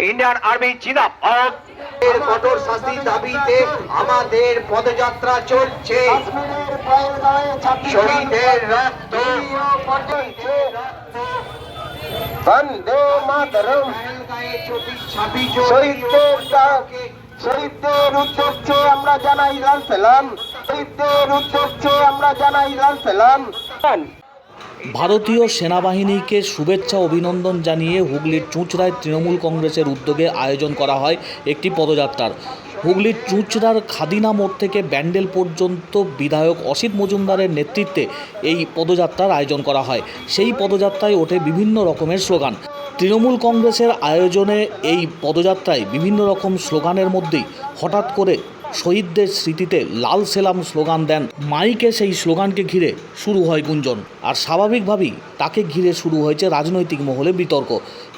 Indian army এর কঠোর শাস্তির দাবিতে আমাদের পদযাত্রা চলছে। শহীদের রক্ত। বন্দে মাতরম। শহীদদের শহীদদের উদ্দেশ্যে আমরা জানাই লাল সালাম শহীদদের উদ্দেশ্যে আমরা জানাই লাল সালাম ভারতীয় সেনাবাহিনীকে শুভেচ্ছা অভিনন্দন জানিয়ে হুগলির চুঁচড়ায় তৃণমূল কংগ্রেসের উদ্যোগে আয়োজন করা হয় একটি পদযাত্রার। হুগলির চুঁচড়ার খাদিনা মোড় থেকে ব্যান্ডেল পর্যন্ত বিধায়ক অসিত মজুমদারের নেতৃত্বে এই পদযাত্রার আয়োজন করা হয়। সেই পদযাত্রায় ওঠে বিভিন্ন রকমের স্লোগান। তৃণমূল কংগ্রেসের আয়োজনে এই পদযাত্রায় বিভিন্ন রকম স্লোগানের মধ্যেই হঠাৎ করে শহীদদের স্মৃতিতে লাল সেলাম স্লোগান দেন, মাইকে সেই স্লোগানকে ঘিরে শুরু হয় গুঞ্জন। আর স্বাভাবিকভাবেই তাকে ঘিরে শুরু হয়েছে রাজনৈতিক মহলে বিতর্ক।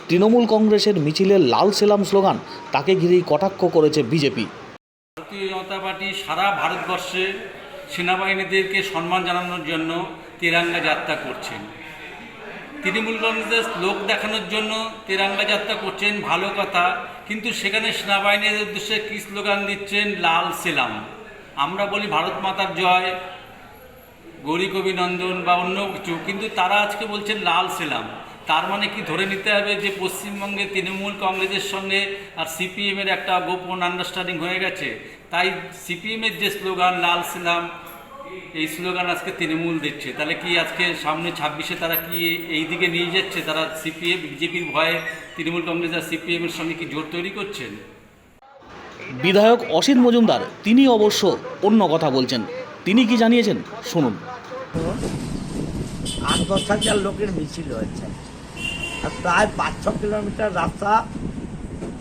তৃণমূল কংগ্রেসের মিছিলে লাল সেলাম স্লোগান তাকে ঘিরেই কটাক্ষ করেছে বিজেপি। ভারতীয় জনতা পার্টি সারা ভারতবর্ষে সেনাবাহিনীদেরকে সম্মান জানানোর জন্য তেরাঙ্গা যাত্রা করছেন। তৃণমূল কংগ্রেস লোক দেখানোর জন্য তেরাঙ্গা যাত্রা করছেন, ভালো কথা। কিন্তু সেখানে সেনাবাহিনীর উদ্দেশ্যে কী স্লোগান দিচ্ছেন লাল সেলাম। আমরা বলি ভারত মাতার জয়, গৌরী কবি নন্দন বা অন্য কিছু, কিন্তু তারা আজকে বলছেন লাল সেলাম। তার মানে কি ধরে নিতে হবে যে পশ্চিমবঙ্গে তৃণমূল কংগ্রেসের সঙ্গে আর সিপিএমের একটা গোপন আন্ডারস্ট্যান্ডিং হয়ে গেছে। তাই সিপিএমের যে স্লোগান, লাল সেলাম এই স্লোগান আজকে তৃণমূল দিচ্ছে। তাহলে কি আজকে সামনে ছাব্বিশে তারা কি এই দিকে নিয়ে যাচ্ছে? তারা সিপিএম বিজেপির ভয়ে তৃণমূল কংগ্রেস আর সিপিএমের সঙ্গে কি জোর তৈরি করছেন? বিধায়ক অসিত মজুমদার তিনি অবশ্য অন্য কথা বলছেন। তিনি কি জানিয়েছেন? শুনুন। আট দশ হাজার লোকের মিছিল হয়েছে। আর প্রায় পাঁচ ছ কিলোমিটার রাস্তা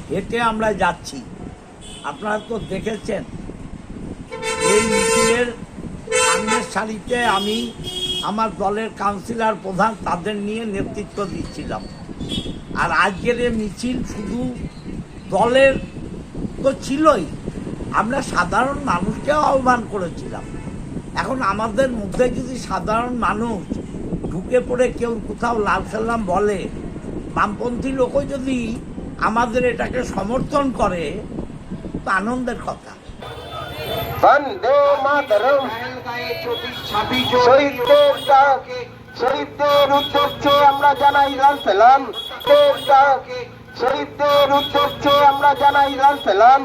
হেঁটে আমরা যাচ্ছি। আপনারা তো দেখেছেন এই মিছিলের সারিতে আমি আমার দলের কাউন্সিলর প্রধান তাদের নিয়ে নেতৃত্ব দিচ্ছিলাম। আর আজকের এই মিছিল শুধু দলের তো ছিলই। আমরা সাধারণ মানুষকেও আহ্বান করেছিলাম। এখন আমাদের মধ্যে যদি সাধারণ মানুষ ঢুকে পড়ে কেউ কোথাও লাল সাল্লাম বলে, বামপন্থী লোকও যদি আমাদের এটাকে সমর্থন করে, তো আনন্দের কথা। বন্দে মাতরম। শহীদদের শহীদদের উদ্দেশ্যে আমরা জানাই সালাম। শহীদদের উদ্দেশ্যে আমরা জানাই সালাম।